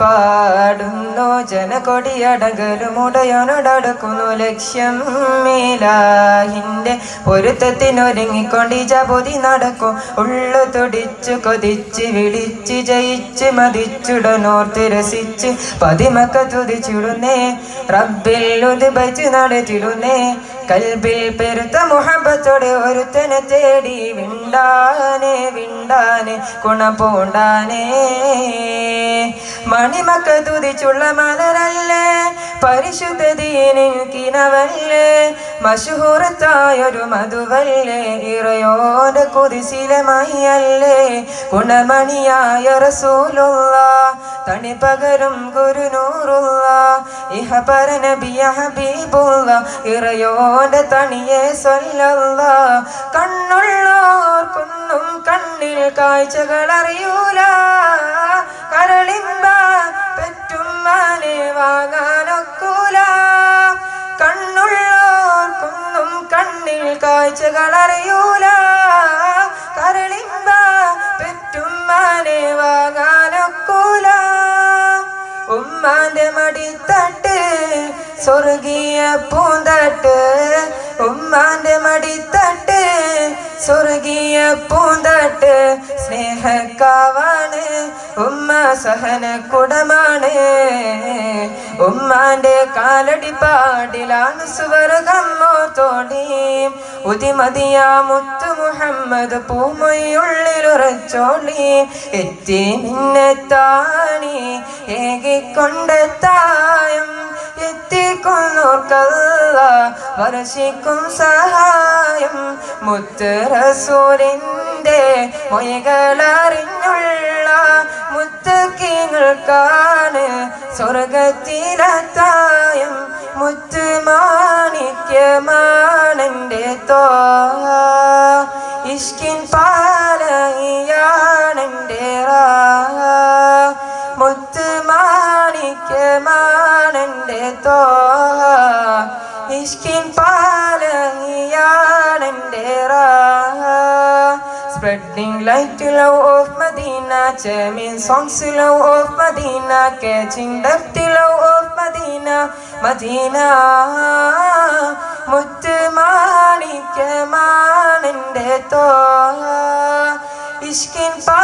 പാടുന്നു ജനകൊടിയടങ്കലുമുടയോനോടടുക്കുന്നു ലക്ഷ്യം മേലാഹിന്റെ പൊരുത്തത്തിനൊരുങ്ങിക്കൊണ്ട് ജപതി നടക്കും. ഉള്ളു തുടിച്ചു കൊതിച്ച് വിളിച്ച് ജയിച്ച് മതിച്ചുടനോർത്ത് രസിച്ച് പതിമക്ക തുതിച്ചിടുന്നേ. റബ്ബിൽ ഉദ്ഭച്ച് നടത്തിടുന്നേ. കൽബിൽ പെരുത്ത മുഹബത്തോടെ ഒരുത്തനെ തേടി വിണ്ടാനെ വിണ്ടാനെ കുണ പൂണ്ടാനേ. മണിമക്ക തുതിച്ചുള്ള മലരല്ലേ? പരിശുദ്ധ ദീനിൻ കിനവല്ലേ? മധുവല്ലേ? കുതിസിലെ മയ്യല്ലേ? ഗുണമണിയായ റസൂലുള്ള തണി പകരും ഗുരുനൂറുള്ള ഇഹ പരനബിയ ഹബീബുള്ള ഇറയോന്റെ തണിയെ സൊല്ലല്ല. കണ്ണുള്ളോർക്കൊന്നും കണ്ണിൽ കാഴ്ചകൾ കരളിമ്പ പെറ്റുമ്മാനെ വാങ്ങാനൊക്കൂല. കണ്ണുള്ളോർക്കൊന്നും കണ്ണിൽ കാഴ്ചകളറിയൂല. കരളിമ്പ പെറ്റുമ്മാനെ വാങ്ങാനൊക്കൂല. ഉമ്മാന്റെ മടിത്തട്ട് സ്വർഗീയ പൂന്തട്ട് ഉമ്മാന്റെ മടിത്തട്ട് സ്വർഗീയ പൂന്തട്ട് സ്നേഹക്കാവാണ്. ഉമ്മ സഹന കുടമാണ്. ഉമ്മാന്റെ കാലടി പാടിലാണ് സുവർഗം മോത്തോടി ഉതിമതിയാ മുത്തു മുഹമ്മദ് പൂമയുള്ളിലുറച്ചോളി എത്തി നിന്നെ താണി ഏകിക്കൊണ്ടെത്തായും എത്തിക്കുന്നോർക്കല്ല വർഷിക്കും സഹായം. മുത്ത് റസൂലിന്റെ മൊഴികളറിഞ്ഞുള്ള മുത്തക്കിങ്ങൾക്കാണ് സ്വർഗത്തിലത്തായം മുത്ത് മാണിക്യമാണെന്റെ തോ ഇഷ്കിൻ പാലയാണെന്റെ റാ മുത്ത് മാണിക്യമാണെന്റെ തോ Spreading light to love of Medina, jamming songs to love of Medina, catching death to love of Medina, Medina. മുത്ത് മാണിക്യമാണെൻ്റെ തോ ഇഷ്കിൻ പാ